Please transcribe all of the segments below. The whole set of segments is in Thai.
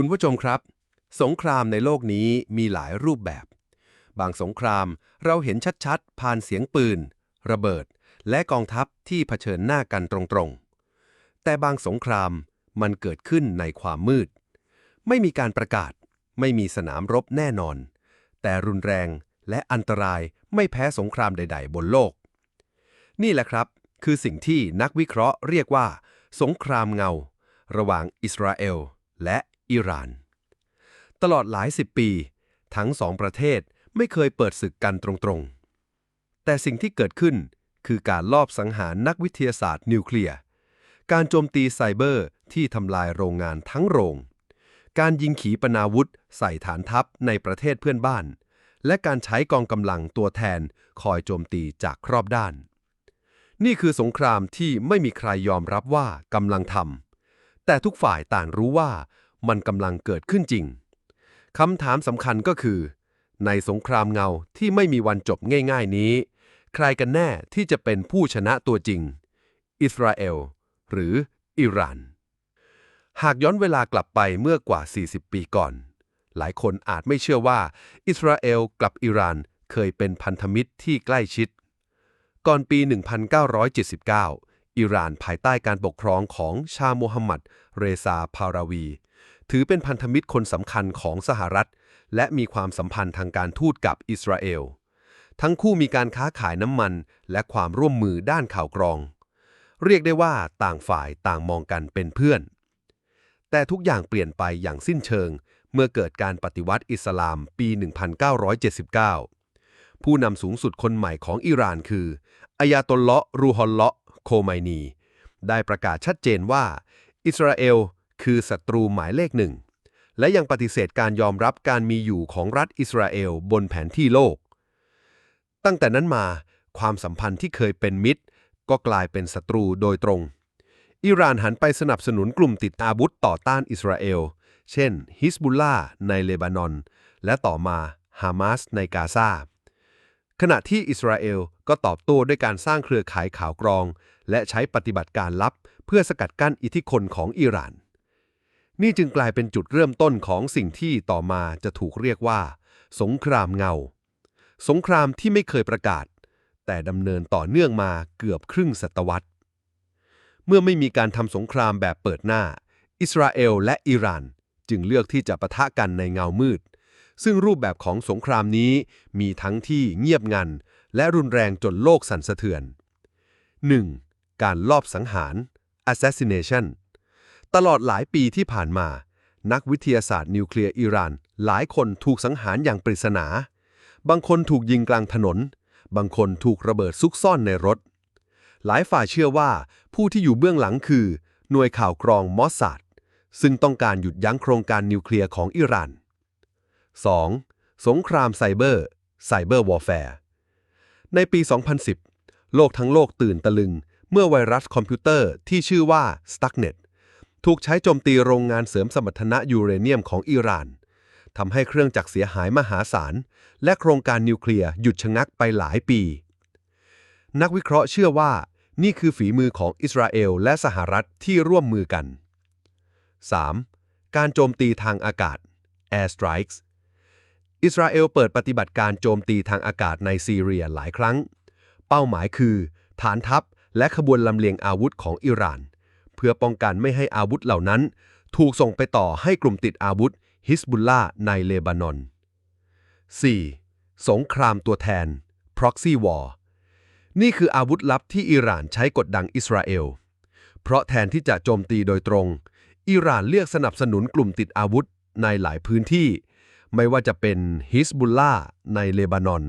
คุณผู้ชมครับ สงครามในโลกนี้มีหลายรูปแบบ บางสงครามเราเห็นชัดๆ ผ่านเสียงปืน ระเบิด และกองทัพที่เผชิญหน้ากันตรงๆ แต่บางสงครามมันเกิดขึ้นในความมืด ไม่มีการประกาศ ไม่มีสนามรบแน่นอน แต่รุนแรงและอันตรายไม่แพ้สงครามใด ๆ บนโลก นี่แหละครับ คือสิ่งที่นักวิเคราะห์เรียกว่า สงครามเงา ระหว่างอิสราเอลและ อิหร่าน ตลอดหลายสิบปี ทั้งสองประเทศไม่เคยเปิดศึกกันตรงๆ แต่สิ่งที่เกิดขึ้นคือการลอบสังหารนักวิทยาศาสตร์นิวเคลียร์ การโจมตีไซเบอร์ที่ทำลายโรงงานทั้งโรง การยิงขีปนาวุธใส่ฐานทัพในประเทศเพื่อนบ้าน และการใช้กองกำลังตัวแทนคอยโจมตีจากครอบด้าน นี่คือสงครามที่ไม่มีใครยอมรับว่ากำลังทำแต่ทุกฝ่ายต่างรู้ว่า มันกำลังเกิดขึ้นจริงคำถามสำคัญก็คือ ในสงครามเงาที่ไม่มีวันจบง่าย ๆนี้ ใครกันแน่ที่จะเป็นผู้ชนะตัวจริง อิสราเอล หรืออิหร่าน หากย้อนเวลากลับไปเมื่อกว่า 40 ปีก่อน หลายคนอาจไม่เชื่อว่า อิสราเอลกับอิหร่านเคยเป็นพันธมิตรที่ใกล้ชิด ก่อนปี 1979 อิหร่านภายใต้การปกครองของชาโมฮัมหมัด เรซาพาราวี ถือเป็นพันธมิตรคนสำคัญของสหรัฐ และมีความสัมพันธ์ทางการทูตกับอิสราเอล ทั้งคู่มีการค้าขายน้ำมันและความร่วมมือด้านข่าวกรอง เรียกได้ว่าต่างฝ่ายต่างมองกันเป็นเพื่อน แต่ทุกอย่างเปลี่ยนไปอย่างสิ้นเชิง เมื่อเกิดการปฏิวัติอิสลามปี 1979 ผู้นำสูงสุดคนใหม่ของอิหร่านคืออายาตลเลาะรูฮอลเลาะโคไมนี ได้ประกาศชัดเจนว่า อิสราเอล คือศัตรูหมายเลขหนึ่ง และยังปฏิเสธการยอมรับการมีอยู่ของรัฐอิสราเอลบนแผนที่โลก ตั้งแต่นั้นมาความสัมพันธ์ที่เคยเป็นมิตร ก็กลายเป็นศัตรูโดยตรง อิหร่านหันไปสนับสนุนกลุ่มติดอาวุธต่อต้านอิสราเอล เช่นฮิสบุลลาในเลบานอน และต่อมาฮามาสในกาซาขณะที่อิสราเอลก็ตอบโต้ด้วยการสร้างเครือข่ายข่าวกรอง และใช้ปฏิบัติการลับ เพื่อสกัดกั้นอิทธิพลของอิหร่าน นี่จึงกลายเป็นจุดเริ่มต้นของสิ่งที่ต่อมาจะถูกเรียกว่า สงครามเงา สงครามที่ไม่เคยประกาศ แต่ดำเนินต่อเนื่องมาเกือบครึ่งศตวรรษ เมื่อไม่มีการทำสงครามแบบเปิดหน้า อิสราเอลและอิหร่าน จึงเลือกที่จะปะทะกันในเงามืด ซึ่งรูปแบบของสงครามนี้มีทั้งที่เงียบงัน และรุนแรงจนโลกสั่นสะเทือน 1. การลอบสังหาร assassination ตลอดหลายปีที่ผ่านมา นักวิทยาศาสตร์นิวเคลียร์อิหร่าน หลายคนถูกสังหารอย่างปริศนา บางคนถูกยิงกลางถนน บางคนถูกระเบิดซุกซ่อนในรถ หลายฝ่ายเชื่อว่าผู้ที่อยู่เบื้องหลังคือ หน่วยข่าวกรองมอสซาดซึ่งต้องการหยุดยั้งโครงการนิวเคลียร์ของอิหร่าน 2. สงครามไซเบอร์ ไซเบอร์วอร์แฟร์ ในปี 2010 โลกทั้งโลกตื่นตะลึง เมื่อไวรัสคอมพิวเตอร์ที่ชื่อว่า Stuxnet ถูกใช้โจมตีโรงงานเสริมสมรรถนะยูเรเนียมของอิหร่านทำให้เครื่องจักรเสียหายมหาศาล และโครงการนิวเคลียร์หยุดชะงักไปหลายปี นักวิเคราะห์เชื่อว่า นี่คือฝีมือของอิสราเอลและสหรัฐที่ร่วมมือกัน 3. การโจมตีทางอากาศ Air Strikes อิสราเอลเปิดปฏิบัติการโจมตีทางอากาศในซีเรียหลายครั้ง เป้าหมายคือ ฐานทัพและขบวนลำเลียงอาวุธของอิหร่าน เพื่อป้องกันไม่ให้อาวุธเหล่านั้น ถูกส่งไปต่อให้กลุ่มติดอาวุธฮิสบุลลาในเลบานอน 4. สงครามตัวแทน proxy war นี่คืออาวุธลับที่อิหร่านใช้กดดันอิสราเอล เพราะแทนที่จะโจมตีโดยตรง อิหร่านเลือกสนับสนุนกลุ่มติดอาวุธในหลายพื้นที่ ไม่ว่าจะเป็นฮิสบุลลาในเลบานอน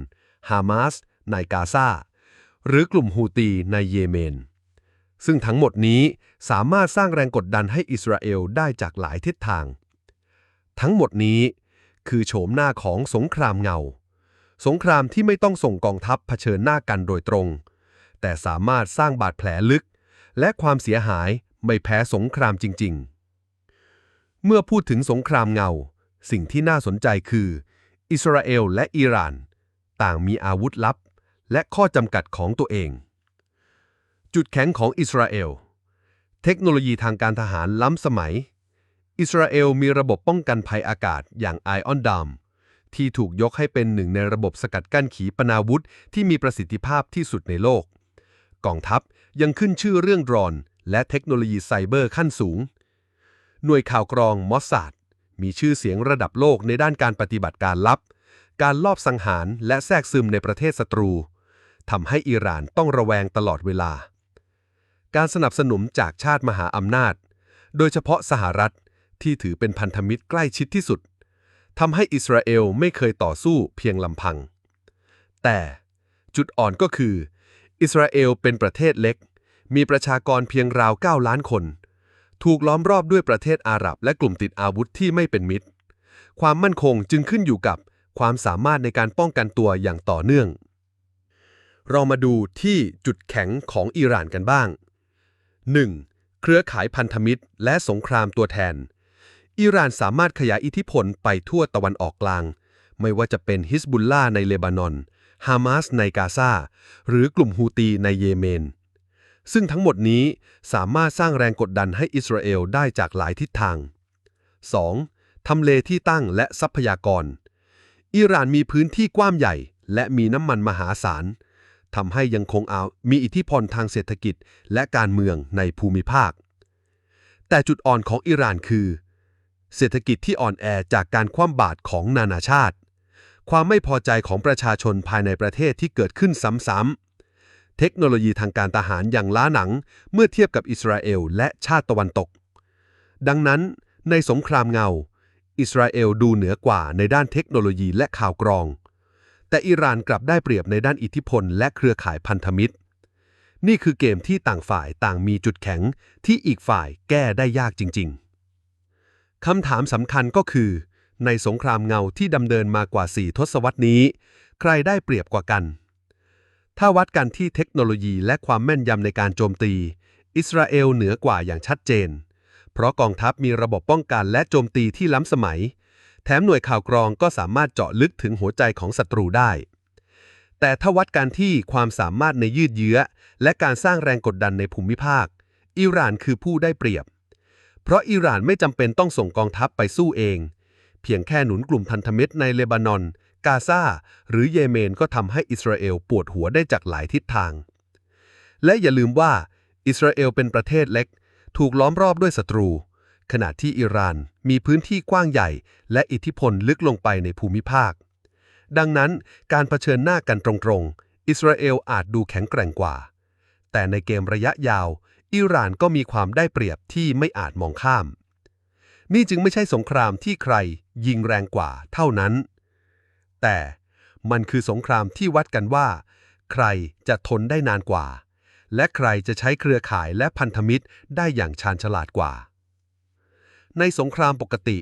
ฮามาสในกาซา หรือกลุ่มฮูตีในเยเมน ซึ่งทั้งหมดนี้สามารถสร้างแรงกดดันให้อิสราเอลได้จากหลายทิศทาง ทั้งหมดนี้คือโฉมหน้าของสงครามเงา สงครามที่ไม่ต้องส่งกองทัพเผชิญหน้ากันโดยตรง แต่สามารถสร้างบาดแผลลึก และความเสียหายไม่แพ้สงครามจริง ๆ เมื่อพูดถึงสงครามเงา สิ่งที่น่าสนใจคือ อิสราเอลและอิหร่าน ต่างมีอาวุธลับ และข้อจำกัดของตัวเอง จุดแข็งของอิสราเอล เทคโนโลยีทางการทหารล้ำสมัย อิสราเอลมีระบบป้องกันภัยอากาศอย่าง Iron Dome ที่ถูกยกให้เป็นหนึ่งในระบบสกัดกั้นขีปนาวุธที่มีประสิทธิภาพที่สุดในโลก กองทัพยังขึ้นชื่อเรื่องดรนและเทคโนโลยีไซเบอร์ขั้นสูง หน่วยข่าวกรองมอสซาดมีชื่อเสียงระดับโลกในด้านการปฏิบัติการลับ การลอบสังหารและแทรกซึมในประเทศศัตรูทำให้อิหร่านต้องระแวงตลอดเวลา การสนับสนุนจากชาติมหาอำนาจ โดยเฉพาะสหรัฐที่ถือเป็นพันธมิตรใกล้ชิดที่สุดทำให้อิสราเอลไม่เคยต่อสู้เพียงลำพัง แต่จุดอ่อนก็คือ อิสราเอลเป็นประเทศเล็ก มีประชากรเพียงราว 9 ล้านคน ถูกล้อมรอบด้วยประเทศอาหรับ และกลุ่มติดอาวุธที่ไม่เป็นมิตร ความมั่นคงจึงขึ้นอยู่กับความสามารถในการป้องกันตัวอย่างต่อเนื่อง เรามาดูที่จุดแข็งของอิหร่านกันบ้าง 1. เครือข่ายพันธมิตร และสงครามตัวแทน อิหร่านสามารถขยายอิทธิพลไปทั่วตะวันออกกลาง ไม่ว่าจะเป็นฮิสบุลลาในเลบานอน ฮามาสในกาซา หรือกลุ่มฮูตีในเยเมน ซึ่งทั้งหมดนี้สามารถสร้างแรงกดดันให้อิสราเอลได้จากหลายทิศทาง 2. ทำเลที่ตั้งและทรัพยากร อิหร่านมีพื้นที่กว้างใหญ่ และมีน้ำมันมหาศาล ทำให้ยังคงอามีอิทธิพลทางเศรษฐกิจและการเมืองในภูมิภาค แต่จุดอ่อนของอิหร่านคือ เศรษฐกิจที่อ่อนแอจากการคว่ำบาตรของนานาชาติ ความไม่พอใจของประชาชนภายในประเทศที่เกิดขึ้นซ้ำๆเทคโนโลยีทางการทหารอย่างล้าหนังเมื่อเทียบกับอิสราเอลและชาติตะวันตก ดังนั้นในสงครามเงา อิสราเอลดูเหนือกว่าในด้านเทคโนโลยีและข่าวกรอง แต่อิหร่านกลับได้เปรียบในด้านอิทธิพลและเครือข่ายพันธมิตร นี่คือเกมที่ต่างฝ่ายต่างมีจุดแข็งที่อีกฝ่ายแก้ได้ยากจริง ๆ คำถามสำคัญก็คือ ในสงครามเงาที่ดำเนินมากว่า4ทศวรรษนี้ ใครได้เปรียบกว่ากัน ถ้าวัดกันที่เทคโนโลยีและความแม่นยำในการโจมตี อิสราเอลเหนือกว่าอย่างชัดเจน เพราะกองทัพมีระบบป้องกันและโจมตีที่ล้ำสมัย ถมหน่วยข่าวกรองก็สามารถเจาะลึกถึงหัวใจของศัตรูได้ แต่ถ้าวัดกันที่ความสามารถในยืดเยื้อ และการสร้างแรงกดดันในภูมิภาค อิหร่านคือผู้ได้เปรียบ เพราะอิหร่านไม่จำเป็นต้องส่งกองทัพไปสู้เอง เพียงแค่หนุนกลุ่มพันธมิตรในเลบานอน กาซาหรือเยเมนก็ทำให้อิสราเอลปวดหัวได้จากหลายทิศทาง และอย่าลืมว่า อิสราเอลเป็นประเทศเล็ก ถูกล้อมรอบด้วยศัตรู ขณะที่อิหร่านมีพื้นที่กว้างใหญ่ และอิทธิพลลึกลงไปในภูมิภาค ดังนั้นการเผชิญหน้ากันตรงๆ อิสราเอลอาจดูแข็งแกร่งกว่า แต่ในเกมระยะยาว อิหร่านก็มีความได้เปรียบที่ไม่อาจมองข้าม นี่จึงไม่ใช่สงครามที่ใครยิงแรงกว่าเท่านั้น แต่มันคือสงครามที่วัดกันว่า ใครจะทนได้นานกว่า และใครจะใช้เครือข่ายและพันธมิตรได้อย่างชาญฉลาดกว่า ในสงครามปกติ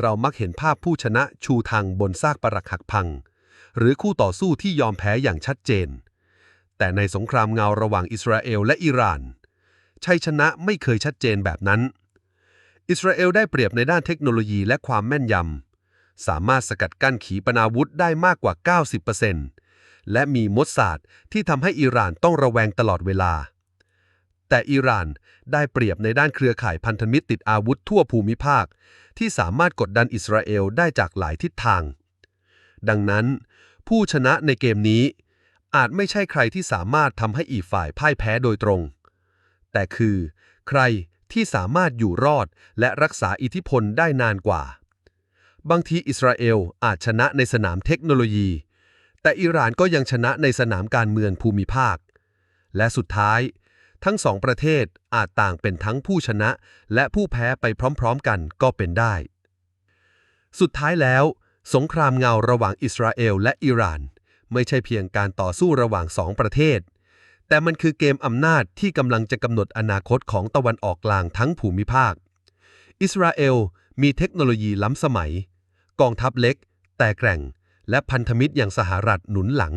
เรามักเห็นภาพผู้ชนะชูทางบนซากปรักหักพัง หรือคู่ต่อสู้ที่ยอมแพ้อย่างชัดเจน แต่ในสงครามเงาระหว่างอิสราเอลและอิหร่านชัยชนะไม่เคยชัดเจนแบบนั้น อิสราเอลได้เปรียบในด้านเทคโนโลยีและความแม่นยำ สามารถสกัดกั้นขีปนาวุธได้มากกว่า 90%และมีมดศาสตร์ที่ทำให้อิหร่านต้องระแวงตลอดเวลา แต่อิหร่านได้เปรียบในด้านเครือข่ายพันธมิตรติดอาวุธทั่วภูมิภาค ที่สามารถกดดันอิสราเอลได้จากหลายทิศทาง ดังนั้น ผู้ชนะในเกมนี้ อาจไม่ใช่ใครที่สามารถทำให้อีกฝ่ายพ่ายแพ้โดยตรง แต่คือ ใครที่สามารถอยู่รอดและรักษาอิทธิพลได้นานกว่า บางทีอิสราเอลอาจชนะในสนามเทคโนโลยี แต่อิหร่านก็ยังชนะในสนามการเมืองภูมิภาค และสุดท้าย ทั้งสองประเทศอาจต่างเป็นทั้งผู้ชนะ และผู้แพ้ไปพร้อมๆกันก็เป็นได้ สุดท้ายแล้ว สงครามเงาระหว่างอิสราเอลและอิหร่าน ไม่ใช่เพียงการต่อสู้ระหว่างสองประเทศ แต่มันคือเกมอำนาจที่กำลังจะกำหนดอนาคตของตะวันออกกลางทั้งภูมิภาค อิสราเอลมีเทคโนโลยีล้ำสมัย กองทัพเล็ก แต่แกร่ง และพันธมิตรอย่างสหรัฐหนุนหลัง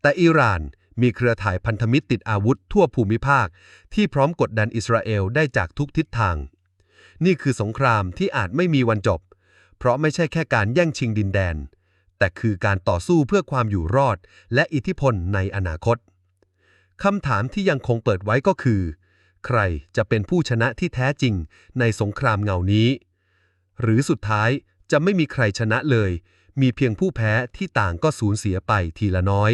แต่อิหร่าน มีเครือข่ายพันธมิตรติดอาวุธทั่วภูมิภาค ที่พร้อมกดดันอิสราเอลได้จากทุกทิศทาง นี่คือสงครามที่อาจไม่มีวันจบ เพราะไม่ใช่แค่การแย่งชิงดินแดน แต่คือการต่อสู้เพื่อความอยู่รอด และอิทธิพลในอนาคตคำถามที่ยังคงเปิดไว้ก็คือ ใครจะเป็นผู้ชนะที่แท้จริงในสงครามเงานี้ หรือสุดท้ายจะไม่มีใครชนะเลย มีเพียงผู้แพ้ที่ต่างก็สูญเสียไปทีละน้อย